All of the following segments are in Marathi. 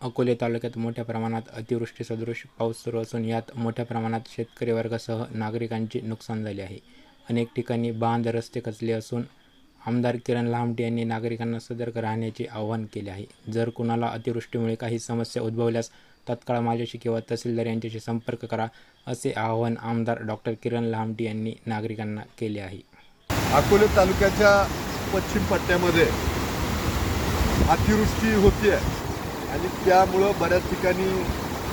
अकोले तालुक्यात मोठ्या प्रमाणात अतिवृष्टी सदृश पाऊस सुरू असून यात मोठ्या प्रमाणात शेतकरी वर्गासह नागरिकांचे नुकसान झाले आहे. अनेक ठिकाणी बांध रस्ते खचले असून आमदार किरण लामटे यांनी नागरिकांना सतर्क राहण्याचे आवाहन केले आहे. जर कुणाला अतिवृष्टीमुळे काही समस्या उद्भवल्यास तत्काळ माझ्याशी किंवा तहसीलदार यांच्याशी संपर्क करा असे आवाहन आमदार डॉक्टर किरण लामटे यांनी नागरिकांना केले आहे. अकोले तालुक्याच्या पश्चिम पट्ट्यामध्ये अतिवृष्टी होती आहे आणि त्यामुळं बऱ्याच ठिकाणी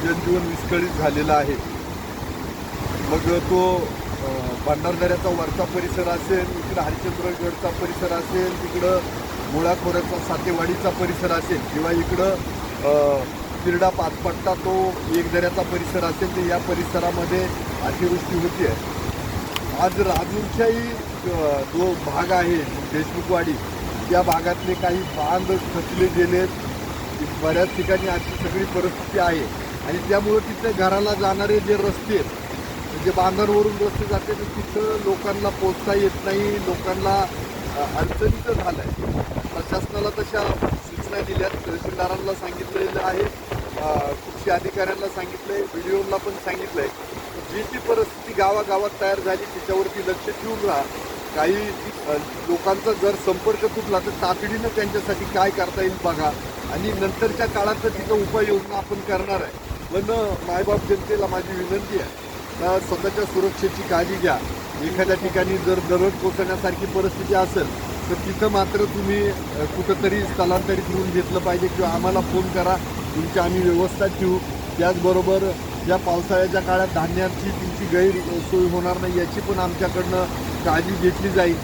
जनजीवन विस्कळीत झालेलं आहे. मग तो भंडारदऱ्याचा वरचा परिसर असेल इकडं हरिश्चंद्रगडचा परिसर असेल तिकडं मुळाखोऱ्याचा सातेवाडीचा परिसर असेल किंवा इकडं तिरडा पाचपट्टा तो एक दऱ्याचा परिसर असेल तर या परिसरामध्ये अतिवृष्टी होती आहे. आज राजूरच्याही जो भाग आहे देशमुखवाडी त्या भागातले काही बांध खचले गेलेत. बऱ्याच ठिकाणी अशी सगळी परिस्थिती आहे. आणि त्यामुळं तिथं घराला जाणारे जे रस्ते आहेत म्हणजे बांधांवरून रस्ते जाते तर तिथं लोकांना पोचता येत नाही. लोकांना अडचणीचं झालं आहे प्रशासनाला तशा सूचना दिल्यात. तहसीलदारांना सांगितलेलं आहे. कृषी अधिकाऱ्यांना सांगितलं आहे व्हिडिओला पण सांगितलं आहे जी जी परिस्थिती गावागावात तयार झाली त्याच्यावरती लक्ष ठेवून राहा. काही लोकांचा जर संपर्क तुटला तर तातडीनं त्यांच्यासाठी काय करता येईल बघा. आणि नंतरच्या काळात तर तिथं उपाययोजना आपण करणार आहे. पण मायबाप जनतेला माझी विनंती आहे का स्वतःच्या सुरक्षेची काळजी घ्या. एखाद्या ठिकाणी जर दरड कोसळण्यासारखी परिस्थिती असेल तर तिथं मात्र तुम्ही कुठंतरी स्थलांतरित होऊन घेतलं पाहिजे किंवा आम्हाला फोन करा तुमची आम्ही व्यवस्था ठेवू. त्याचबरोबर या पावसाळ्याच्या काळात धान्याची तुमची गैरसोय होणार नाही याची पण आमच्याकडनं काळजी घेतली जाईल.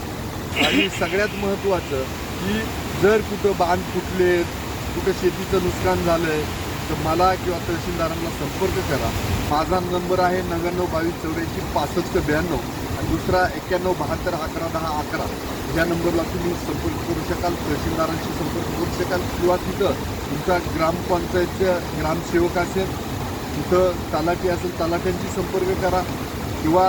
आणि सगळ्यात महत्त्वाचं की जर कुठं बांध फुटलेत कुठं शेतीचं नुकसान झालं आहे तर मला किंवा तहसीलदारांना संपर्क करा. माझा नंबर आहे नव्याण्णव बावीस चौऱ्याऐंशी पासष्ट ब्याण्णव आणि दुसरा एक्क्याण्णव बहात्तर अकरा दहा अकरा. या नंबरला तुम्ही संपर्क करू शकाल तहसीलदारांशी संपर्क करू शकाल किंवा तिथं तुमचा ग्रामपंचायतच्या ग्रामसेवक असेल तिथं तलाठी असेल तलाठ्यांशी संपर्क करा. किंवा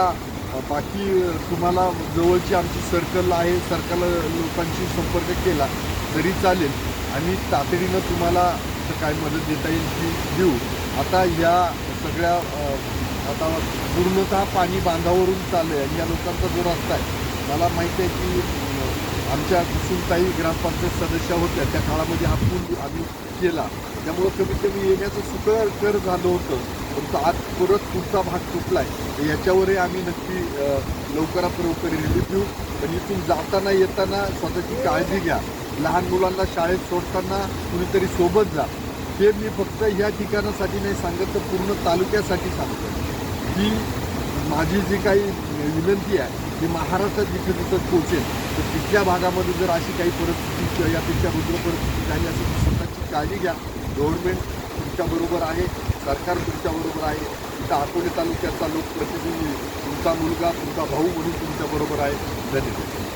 बाकी तुम्हाला जवळची आमची सर्कल आहे सर्कल लोकांशी संपर्क केला तरी चालेल. आणि तातडीनं तुम्हाला काय मदत देता येईल ती देऊ. आता या सगळ्या आता पूर्णतः पाणी बांधावरून चाललं आहे आणि या लोकांचा जो रस्ता आहे मला माहिती आहे की आमच्या कुसुमताई ग्रामपंचायत सदस्या होत्या. त्या काळामध्ये हा पूल आम्ही केला. त्यामुळं कमीत कमी येण्याचं सुकर कर झालं होतं. परंतु आज परत पुढचा भाग तुटला आहे याच्यावरही आम्ही नक्की लवकरात लवकर रिलीफ देऊ पण इथून जाताना येताना स्वतःची काळजी घ्या. लहान मुलांना शाळेत सोडताना कुणीतरी सोबत जा. हे मी फक्त ह्या ठिकाणासाठी नाही सांगत तर पूर्ण तालुक्यासाठी सांगतो. की माझी जी काही विनंती आहे ती महाराष्ट्रात जिथे तिथं पोचेल तर तिथल्या भागामध्ये जर अशी काही परिस्थिती यापेक्षा रुद्र परिस्थिती झाली असेल तर स्वतःची काळजी घ्या. गव्हर्नमेंट तुमच्याबरोबर आहे सरकार तुमच्याबरोबर आहे. इथं अकोले तालुक्याचा लोकप्रतिनिधी तुमचा मुलगा तुमचा भाऊ म्हणून तुमच्याबरोबर आहे. धन्यवाद.